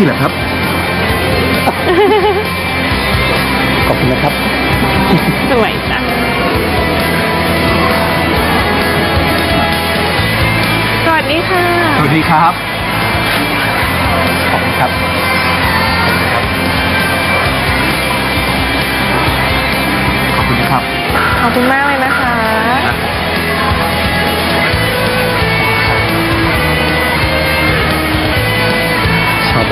นี่แหละครับ ขอบคุณนะครับ สวยจังสวัสดีค่ะ สวัสดีครับ ขอบคุณครับ ขอบคุณครับ ขอบคุณมากเลย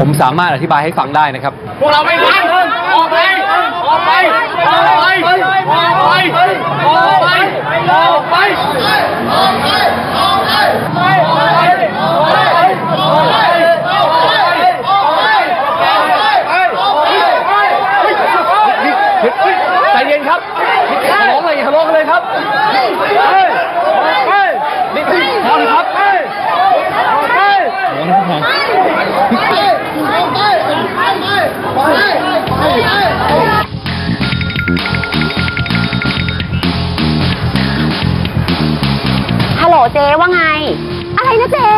ผมสามารถอธิบายให้ฟังได้นะครับ พวกเราไม่ฟังออกไป ออกไป ออกไป ออกไป ออกไป ออกไป ออกไป ออกไป ออกไป ออกไปใจเย็นครับร้องเลยทะเลาะกันเลยครับนี่ครับครับ ฮัลโหลเจ๊ว่าไง อะไรนะเจ๊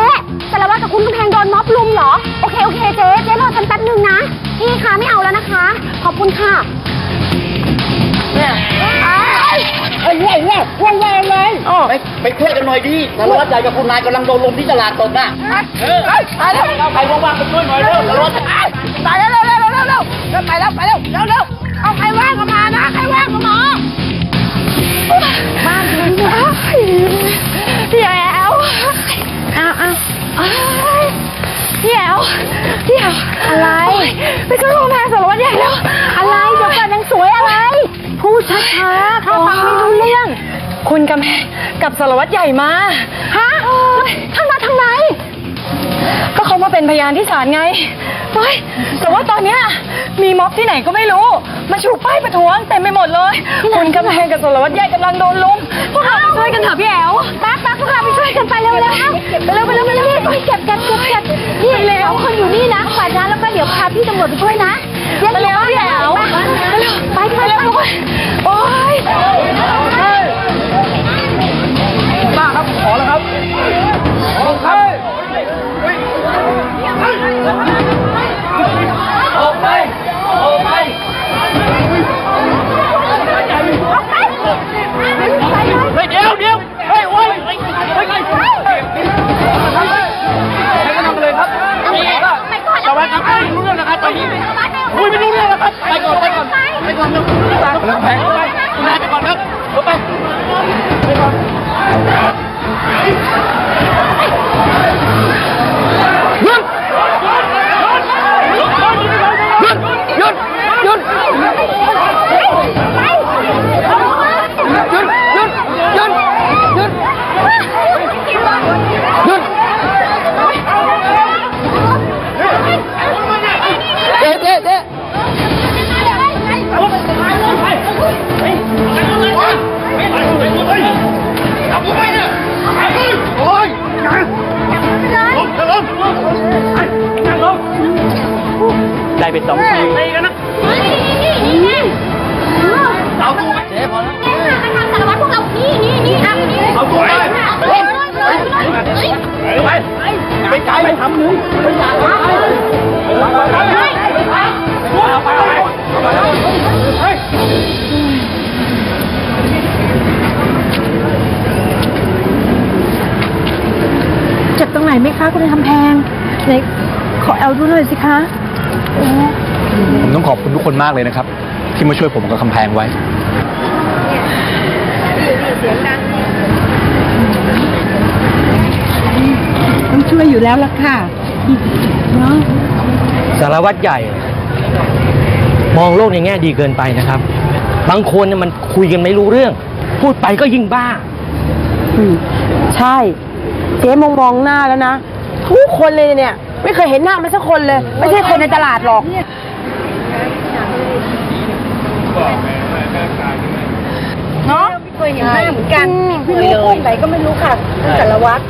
สารวัตรกับคุณกำแพงโดนม็อบลุมเหรอ โอเคโอเคเจ๊เจ๊รอฉันแป๊บนึงนะ พี่คะไม่เอาแล้วนะคะ ขอบคุณค่ะเนี่ยเอ้ยเนี่ยเนี่ยว่างๆเลยไปไปช่วยกันหน่อยดิสารวัตรใหญ่กับคุณนายกำลังโดนลุมที่ตลาดสดน่ะเออไปแล้ว่างๆไปช่วยหน่อยเร็วสารวัตรตายแล้ว เร็วเร็วไปแล้วไปแล้วเร็วเร็วเอาใครว่างก็มานะใครว่างก็มาบ้านถึงแลพี่แอลอ้าวอ้าพี่แอลพี่แอลอะไรไปขึ้นโรงพยาสารวัตรใหญ่แล้ว อะไรเดี๋ยวก่อนนางสวยอะไร พูดช้าๆเขาฟังไม่รู้เรื่อง คุณกับกับสารวัตรใหญ่มาฮะท่านมาทางไหนก็เขามาเป็นพยานที่ศาลไงเฮ้ย แต่ว่าตอนเนี้มีม็อบที่ไหนก็ไม่รู้ มาชูป้ายประท้วงเต็มไปหมดเลยคนกำแพงกับสรวัตรยหญ่กำลังโดนลุมพวกเราไปช่วยกันเถอะพี่แอ๋วปักปักพวกเราไปช่วยกันไปเร็วๆไปเร็วไปเร็วไปเร็วไปเก็บกันเก็บกันนี่สองคนอยู่นี่นะฝ่ายนั้นแล้วก็เดี๋ยวพาพี่ตำรวจไปช่วยนะไปเร็วพี่แอ๋วไปเร็วไปเร็วโอ้ย Vai, vai, vai. ไหนไหมคะคุณทำแพงไหนขอแอลดูหน่อยสิคะผมต้องขอบคุณทุกคนมากเลยนะครับ ที่มาช่วยผมกับคำแพงไว้ ต้องช่วยอยู่แล้วล่ะค่ะเนาะสารวัตรใหญ่ มองโลกในแง่ดีเกินไปนะครับ บางคนเนี่ยมันคุยกันไม่รู้เรื่อง พูดไปก็ยิ่งบ้าใช่เจ๊มองมองหน้าแล้วนะ ทุกคนเลยเนี่ย ไม่เคยเห็นหน้ามันสักคนเลย ไม่ใช่คนในตลาดหรอก เนาะไม่เคยเห็นหน้าเหมือนกันไม่รู้คนไหนก็ไม่รู้ค่ะสารวัตร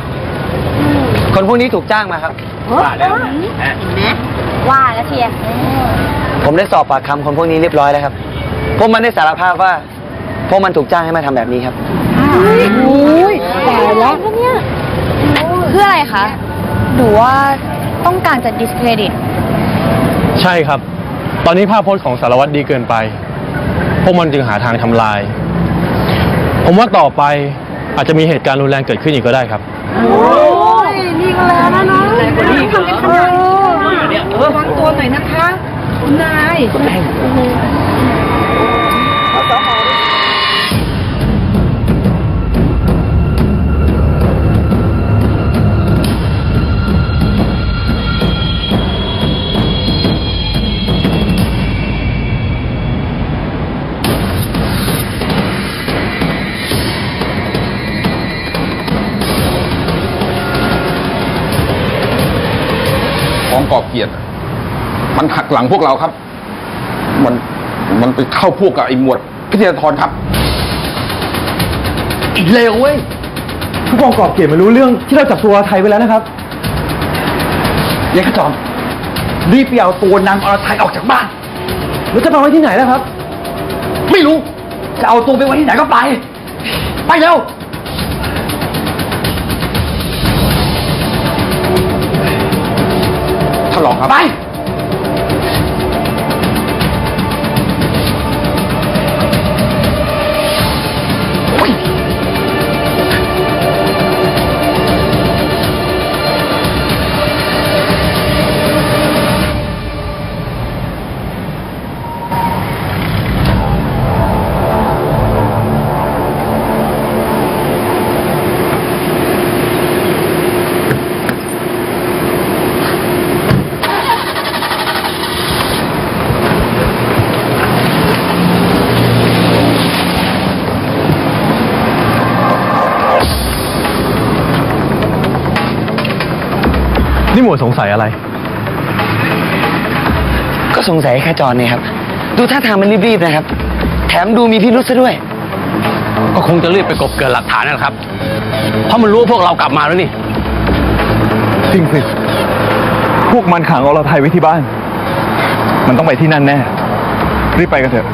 คนพวกนี้ถูกจ้างมาครับ ว่าแล้วว่าแล้วเชียร์ผมได้สอบปากคำคนพวกนี้เรียบร้อยแล้วครับ พวกมันได้สารภาพว่า พวกมันถูกจ้างให้มาทำแบบนี้ครับ แต่แล้วเนี่ยเพื่ออะไรคะหรือว่าต้องการจะ discredit ใช่ครับ ตอนนี้ภาพพจน์ของสารวัตรดีเกินไป พวกมันจึงหาทางทำลาย ผมว่าต่อไปอาจจะมีเหตุการณ์รุนแรงเกิดขึ้นอีกก็ได้ครับโอ้ยนี่ก็แล้วนะน้องทำเป็นขนาดนี้ระวังตัวหน่อยนะคะ คุณนาย กอบเกียรติมันหักหลังพวกเราครับ มันมันไปเข้าพวกกับไอ้หมวดพิทยาธรครับ อีกเลวเว้ยผู้กองกอบเกียรติมารู้เรื่องที่เราจับตัวไทยไปแล้วนะครับยายขจอมรีบไปเอาตัวนางอรไทยออกจากบ้านแล้วจะไปไว้ที่ไหนล่ะครับ ไม่รู้ จะเอาตัวไปไว้ที่ไหนก็ไป ไปเร็ว ถลองครับไป นี่หมวดสงสัยอะไร ก็สงสัยแค่จอนเนี่ยครับ ดูท่าทางมันรีบๆนะครับ แถมดูมีพิรุษซะด้วย ก็คงจะรีบไปกบเกินหลักฐานนั่นแหละครับ เพราะมันรู้ว่าพวกเรากลับมาแล้วนี่ จริงสิ พวกมันขังอรไทยไว้ที่บ้าน มันต้องไปที่นั่นแน่ รีบไปกันเถอะ